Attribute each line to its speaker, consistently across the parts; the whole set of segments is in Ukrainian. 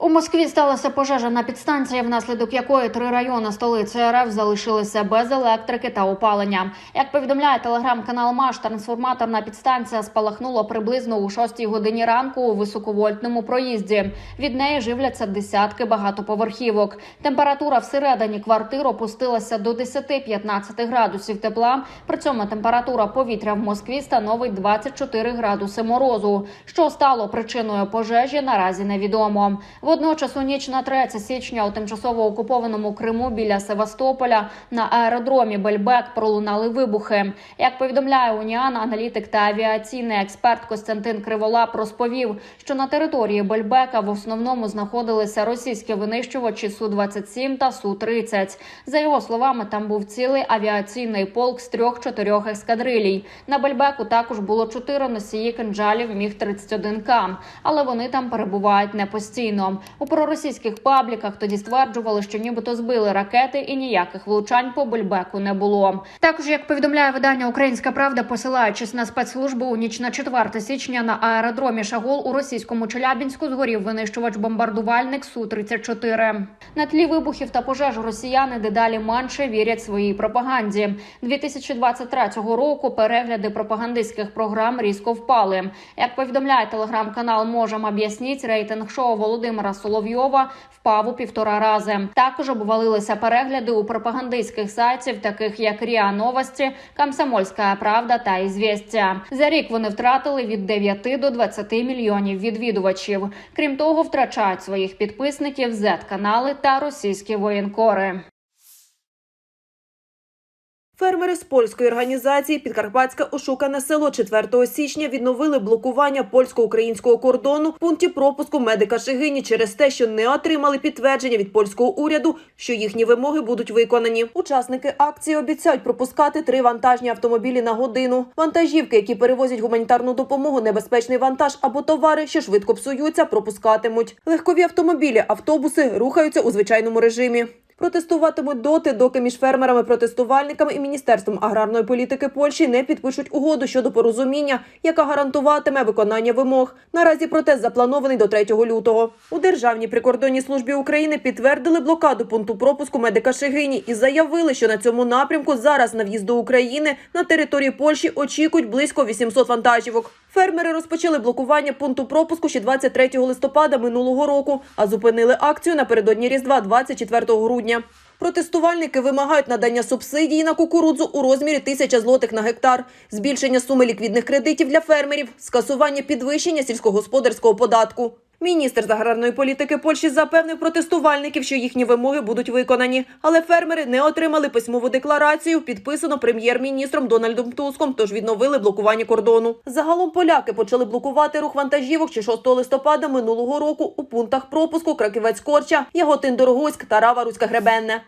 Speaker 1: У Москві сталася пожежа на підстанції, внаслідок якої три райони столиці РФ залишилися без електрики та опалення. Як повідомляє телеграм-канал Маш, трансформаторна підстанція спалахнула приблизно у 6 годині ранку у високовольтному проїзді. Від неї живляться десятки багатоповерхівок. Температура всередині квартир опустилася до 10-15 градусів тепла. При цьому температура повітря в Москві становить 24 градуси морозу. Що стало причиною пожежі, наразі невідомо. Водночас у ніч на 3 січня у тимчасово окупованому Криму біля Севастополя на аеродромі Бельбек пролунали вибухи. Як повідомляє Уніан, аналітик та авіаційний експерт Костянтин Криволап розповів, що на території Бельбека в основному знаходилися російські винищувачі су 27 та су 30 За його словами, там був цілий авіаційний полк з трьох-чотирьох ескадрилій. На Бельбеку також було чотири носії кинджалів міг 31 к але вони там перебувають не постійно. У проросійських пабліках тоді стверджували, що нібито збили ракети і ніяких влучань по Бельбеку не було. Також, як повідомляє видання Українська Правда, посилаючись на спецслужбу у ніч на 4 січня на аеродромі Шагол у російському Челябінську згорів винищувач бомбардувальник су 34 На тлі вибухів та пожеж росіяни дедалі менше вірять своїй пропаганді. 2023 року перегляди пропагандистських програм різко впали. Як повідомляє телеграм-канал Можем об'ясніть, рейтинг шоу Володимира Соловйова впав у півтора рази. Також обвалилися перегляди у пропагандистських сайтів, таких як Ріа Новості, Комсомольська Правда та Ізвістя. За рік вони втратили від 9 до 20 мільйонів відвідувачів. Крім того, втрачають своїх підписників Z-канали та російські воєнкори.
Speaker 2: Фермери з польської організації Підкарпатське ошукане село 4 січня відновили блокування польсько-українського кордону в пункті пропуску медика Шигині через те, що не отримали підтвердження від польського уряду, що їхні вимоги будуть виконані. Учасники акції обіцяють пропускати три вантажні автомобілі на годину. Вантажівки, які перевозять гуманітарну допомогу, небезпечний вантаж або товари, що швидко псуються, пропускатимуть. Легкові автомобілі, автобуси рухаються у звичайному режимі. Протестуватимуть доти, доки між фермерами-протестувальниками і міністерством аграрної політики Польщі не підпишуть угоду щодо порозуміння, яка гарантуватиме виконання вимог. Наразі протест запланований до 3 лютого. У державній прикордонній службі України підтвердили блокаду пункту пропуску медика Шигині і заявили, що на цьому напрямку зараз на в'їзд до України на території Польщі очікують близько 800 вантажівок. Фермери розпочали блокування пункту пропуску ще 23 листопада минулого року, а зупинили акцію напередодні Різдва 24 грудня. Протестувальники вимагають надання субсидії на кукурудзу у розмірі тисяча злотих на гектар, збільшення суми ліквідних кредитів для фермерів, скасування підвищення сільськогосподарського податку. Міністр заграрної політики Польщі запевнив протестувальників, що їхні вимоги будуть виконані, але фермери не отримали письмову декларацію, підписану прем'єр-міністром Дональдом Туском, тож відновили блокування кордону. Загалом поляки почали блокувати рух вантажівок ще 6 листопада минулого року у пунктах пропуску Краківець-Корча, Яготин-Дорогуськ та Рава-Руська-Гребенне.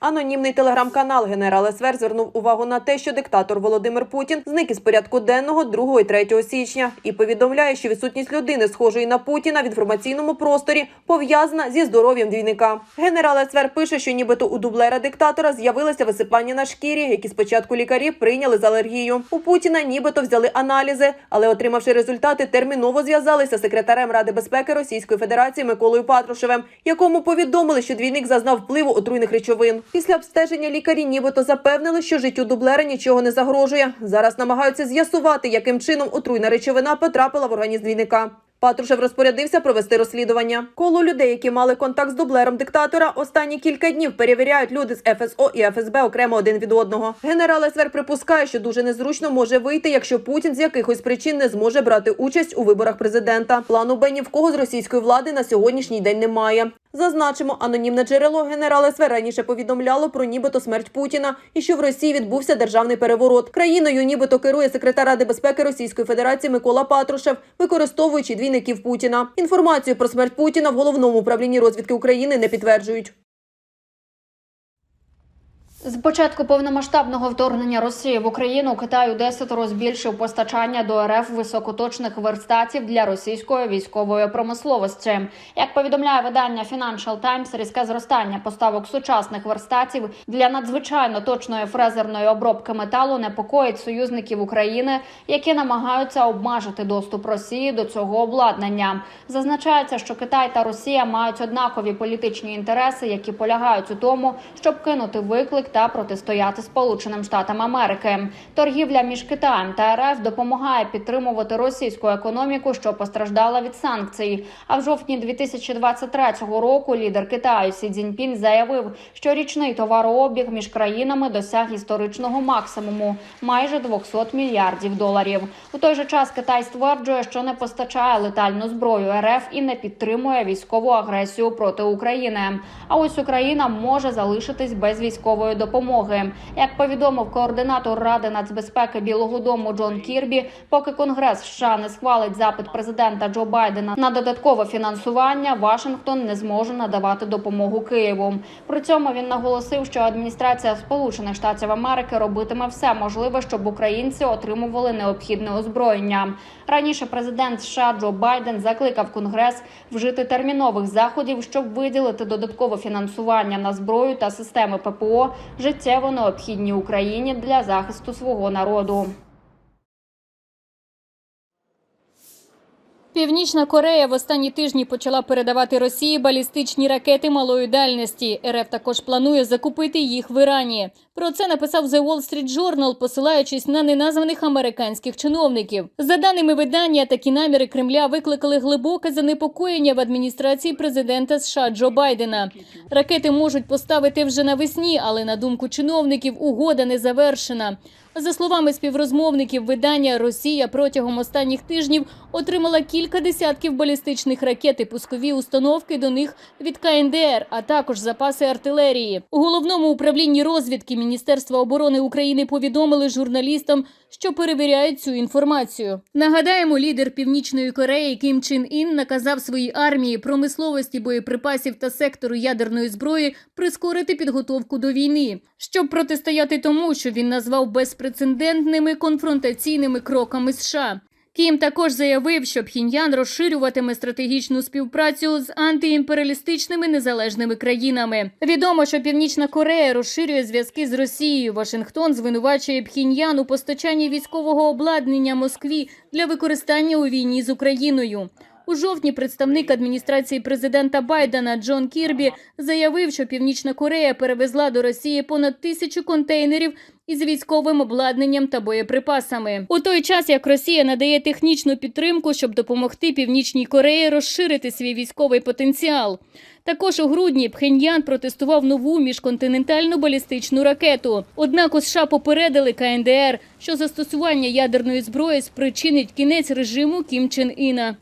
Speaker 2: Анонімний телеграм-канал Генерал СВР звернув увагу на те, що диктатор Володимир Путін зник із порядку денного 2 і 3 січня і повідомляє, що відсутність людини, схожої на Путіна в інформаційному просторі, пов'язана зі здоров'ям двійника. Генерал СВР пише, що нібито у дублера диктатора з'явилося висипання на шкірі, які спочатку лікарі прийняли з алергію. У Путіна нібито взяли аналізи, але отримавши результати, терміново зв'язалися з секретарем Ради безпеки Російської Федерації Миколою Патрушевим, якому повідомили, що двійник зазнав впливу отруйних речовин. Після обстеження лікарі нібито запевнили, що життю дублера нічого не загрожує. Зараз намагаються з'ясувати, яким чином отруйна речовина потрапила в організм двійника. Патрушев розпорядився провести розслідування. Коло людей, які мали контакт з дублером диктатора, останні кілька днів перевіряють люди з ФСО і ФСБ окремо один від одного. Генерал СВР припускає, що дуже незручно може вийти, якщо Путін з якихось причин не зможе брати участь у виборах президента. Плану Б ні в кого з російської влади на сьогоднішній день немає. Зазначимо, анонімне джерело генерала СВ раніше повідомляло про нібито смерть Путіна і що в Росії відбувся державний переворот. Країною нібито керує секретар Ради безпеки Російської Федерації Микола Патрушев, використовуючи двійників Путіна. Інформацію про смерть Путіна в головному управлінні розвідки України не підтверджують.
Speaker 1: З початку повномасштабного вторгнення Росії в Україну Китай у десятеро збільшив постачання до РФ високоточних верстатів для російської військової промисловості. Як повідомляє видання Financial Times, різке зростання поставок сучасних верстатів для надзвичайно точної фрезерної обробки металу непокоїть союзників України, які намагаються обмежити доступ Росії до цього обладнання. Зазначається, що Китай та Росія мають однакові політичні інтереси, які полягають у тому, щоб кинути виклик та протистояти Сполученим Штатам Америки. Торгівля між Китаєм та РФ допомагає підтримувати російську економіку, що постраждала від санкцій. А в жовтні 2023 року лідер Китаю Сі Цзіньпін заявив, що річний товарообіг між країнами досяг історичного максимуму майже 200 мільярдів доларів. У той же час Китай стверджує, що не постачає летальну зброю РФ і не підтримує військову агресію проти України. А ось Україна може залишитись без військової допомоги. Як повідомив координатор Ради нацбезпеки Білого Дому Джон Кірбі, поки Конгрес США не схвалить запит президента Джо Байдена на додаткове фінансування, Вашингтон не зможе надавати допомогу Києву. При цьому він наголосив, що адміністрація Сполучених Штатів Америки робитиме все можливе, щоб українці отримували необхідне озброєння. Раніше президент США Джо Байден закликав Конгрес вжити термінових заходів, щоб виділити додаткове фінансування на зброю та системи ППО, життєво необхідні Україні для захисту свого народу.
Speaker 3: Північна Корея в останні тижні почала передавати Росії балістичні ракети малої дальності. РФ також планує закупити їх в Ірані. Про це написав The Wall Street Journal, посилаючись на неназваних американських чиновників. За даними видання, такі наміри Кремля викликали глибоке занепокоєння в адміністрації президента США Джо Байдена. Ракети можуть поставити вже навесні, але на думку чиновників угода не завершена. За словами співрозмовників видання, Росія протягом останніх тижнів отримала кілька десятків балістичних ракет і пускові установки до них від КНДР, а також запаси артилерії. У головному управлінні розвідки Міністерства оборони України повідомили журналістам, що перевіряють цю інформацію. Нагадаємо, лідер Північної Кореї Кім Чин Ін наказав своїй армії промисловості боєприпасів та сектору ядерної зброї прискорити підготовку до війни, щоб протистояти тому, що він назвав безпрецедентними конфронтаційними кроками США. Кім також заявив, що Пхіньян розширюватиме стратегічну співпрацю з антиімперіалістичними незалежними країнами. Відомо, що Північна Корея розширює зв'язки з Росією. Вашингтон звинувачує Пхіньян у постачанні військового обладнання Москві для використання у війні з Україною. У жовтні представник адміністрації президента Байдена Джон Кірбі заявив, що Північна Корея перевезла до Росії понад тисячу контейнерів із військовим обладнанням та боєприпасами. У той час як Росія надає технічну підтримку, щоб допомогти Північній Кореї розширити свій військовий потенціал. Також у грудні Пхеньян протестував нову міжконтинентальну балістичну ракету. Однак у США попередили КНДР, що застосування ядерної зброї спричинить кінець режиму Кім Чен Іна.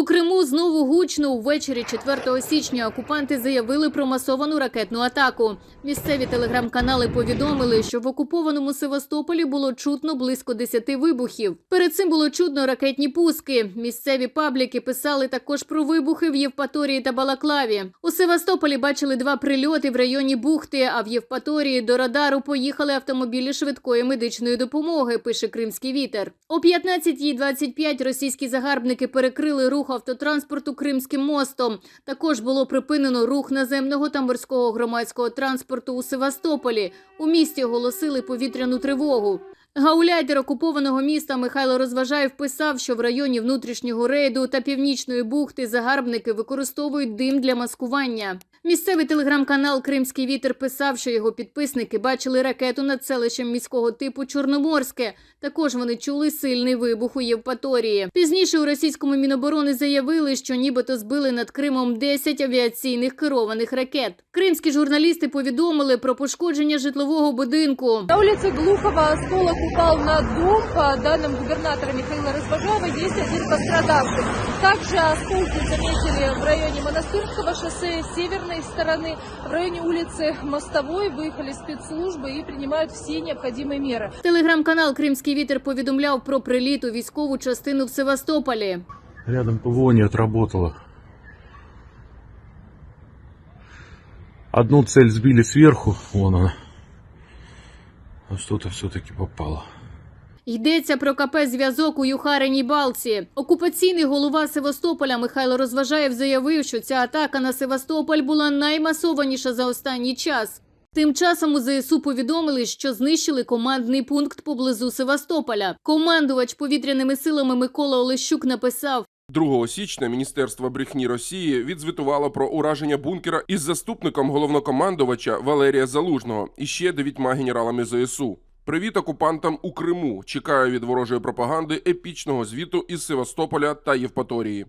Speaker 3: У Криму знову гучно увечері 4 січня окупанти заявили про масовану ракетну атаку. Місцеві телеграм-канали повідомили, що в окупованому Севастополі було чутно близько 10 вибухів. Перед цим було чутно ракетні пуски. Місцеві пабліки писали також про вибухи в Євпаторії та Балаклаві. У Севастополі бачили два прильоти в районі Бухти. А в Євпаторії до радару поїхали автомобілі швидкої медичної допомоги. Пише Кримський вітер. О 15.25 російські загарбники перекрили рух автотранспорту Кримським мостом. Також було припинено рух наземного та морського громадського транспорту у Севастополі. У місті оголосили повітряну тривогу. Гауляйтер окупованого міста Михайло Розважаєв писав, що в районі внутрішнього рейду та північної бухти загарбники використовують дим для маскування. Місцевий телеграм-канал Кримський вітер писав, що його підписники бачили ракету над селищем міського типу Чорноморське. Також вони чули сильний вибух у Євпаторії. Пізніше у російському міноборони заявили, що нібито збили над Кримом 10 авіаційних керованих ракет. Кримські журналісти повідомили про пошкодження житлового будинку.
Speaker 4: На улице Глухова осколок упал на дом, по а, данным губернатора Михаила Разбожова, есть один пострадавший. Также осколки заметили в районе Монастырского шоссе с северной стороны, в районе улицы Мостовой выехали спецслужбы и принимают все необходимые меры.
Speaker 3: Телеграм-канал Крымский вітер повідомляв про приліт у частину в Севастополе.
Speaker 5: Рядом ПВО не отработало. Одну цель сбили сверху, вон она. А что-то все-таки попало.
Speaker 3: Йдеться про КП «Зв'язок» у Юхариній Балці. Окупаційний голова Севастополя Михайло Розважаєв заявив, що ця атака на Севастополь була наймасованіша за останній час. Тим часом у ЗСУ повідомили, що знищили командний пункт поблизу Севастополя. Командувач повітряними силами Микола Олещук написав:
Speaker 6: 2 січня Міністерство брехні Росії відзвітувало про ураження бункера із заступником головнокомандувача Валерія Залужного і ще дев'ятьма генералами ЗСУ. Привіт окупантам у Криму. Чекаю від ворожої пропаганди епічного звіту із Севастополя та Євпаторії.